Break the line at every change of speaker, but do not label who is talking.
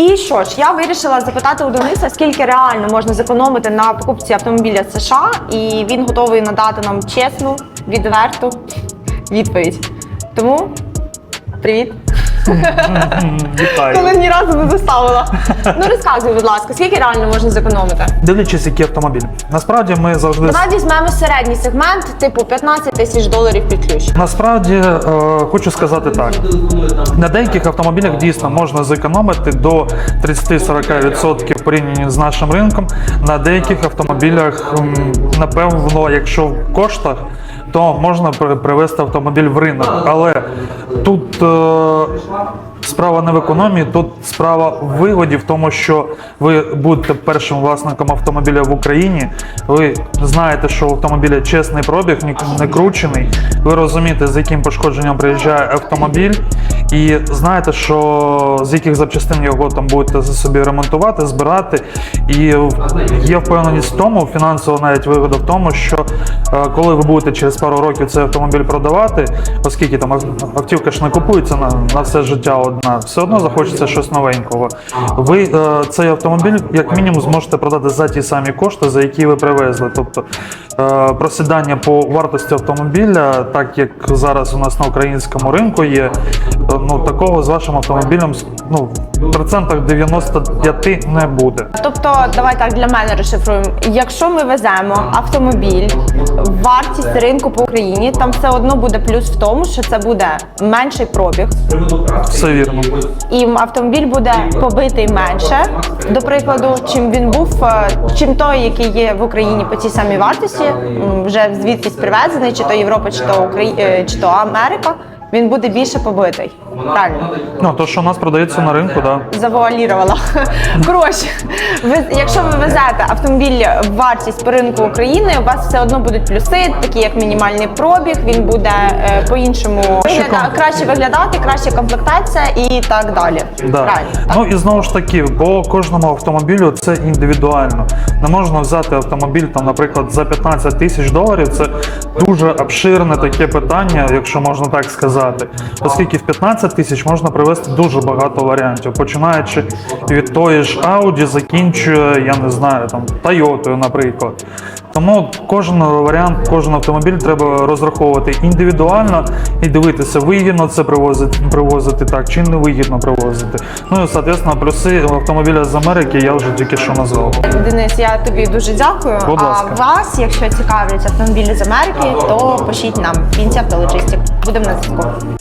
І що ж, я вирішила запитати у Дениса, скільки реально можна зекономити на покупці автомобіля США, і він готовий надати нам чесну, відверту відповідь. Тому привіт.
Вітаю.
Коли ні разу не заставила. Ну розказуй, будь ласка, скільки реально можна зекономити?
Дивлячись, який автомобіль. Насправді ми завжди
Давай візьмемо середній сегмент, типу 15 тисяч доларів під ключ.
Насправді е, хочу сказати так: на деяких автомобілях дійсно можна зекономити до 30-40% в порівнянні з нашим ринком. На деяких автомобілях, м, напевно, якщо в коштах, то можна при- привести автомобіль в ринок. Але тут е, справа не в економії, тут справа в вигоді, в тому, що ви будете першим власником автомобіля в Україні. Ви знаєте, що у автомобіля чесний пробіг, нікому не кручений. Ви розумієте, з яким пошкодженням приїжджає автомобіль, і знаєте, що з яких запчастин його там будете за собі ремонтувати, збирати. І є впевненість в тому, фінансова навіть вигода в тому, що е, коли ви будете через пару років цей автомобіль продавати, оскільки там ав- автівка ж не купується на, на все життя одна, все одно захочеться щось новенького. Ви е, цей автомобіль як мінімум зможете продати за ті самі кошти, за які ви привезли. Тобто просідання по вартості автомобіля, так як зараз у нас на українському ринку є, е, ну такого з вашим автомобілем ну, в процентах 95 не буде.
Тобто, давай так для мене розшифруємо. Якщо ми веземо автомобіль, вартість ринку по Україні, там все одно буде плюс в тому, що це буде менший пробіг,
Все вірно.
і автомобіль буде побитий менше. До прикладу, чим він був, е, чим той, який є в Україні по цій самій вартості, вже звідкись привезений, чи то Європа, чи то Украї... чи то Америка, він буде більше побитий. Правильно.
Ну, то, що у нас продається на ринку, да.
завуалірувала. Коротше, ви, якщо ви везете автомобіль в вартість по ринку України, у вас все одно будуть плюси, такі як мінімальний пробіг, він буде е, по-іншому вигляда- краще виглядати, краща комплектація і так далі.
Да.
Правильно. так?
Ну і знову ж таки, по кожному автомобілю це індивідуально. Не можна взяти автомобіль, там, наприклад, за 15 тисяч доларів. Це дуже обширне таке питання, якщо можна так сказати. Оскільки в 15 тисяч можна привести дуже багато варіантів, починаючи від тої ж Audi, закінчує, я не знаю, там Toyota, наприклад. Тому кожен варіант, кожен автомобіль треба розраховувати індивідуально і дивитися, вигідно це привозити, привозити так чи не вигідно привозити. Ну і соответственно, плюси автомобіля з Америки я вже тільки що назвав.
Денис, я тобі дуже дякую.
Будь ласка.
А вас, якщо цікавлять автомобілі з Америки, то пишіть нам в кінці автологістів. Будемо на зв'язку.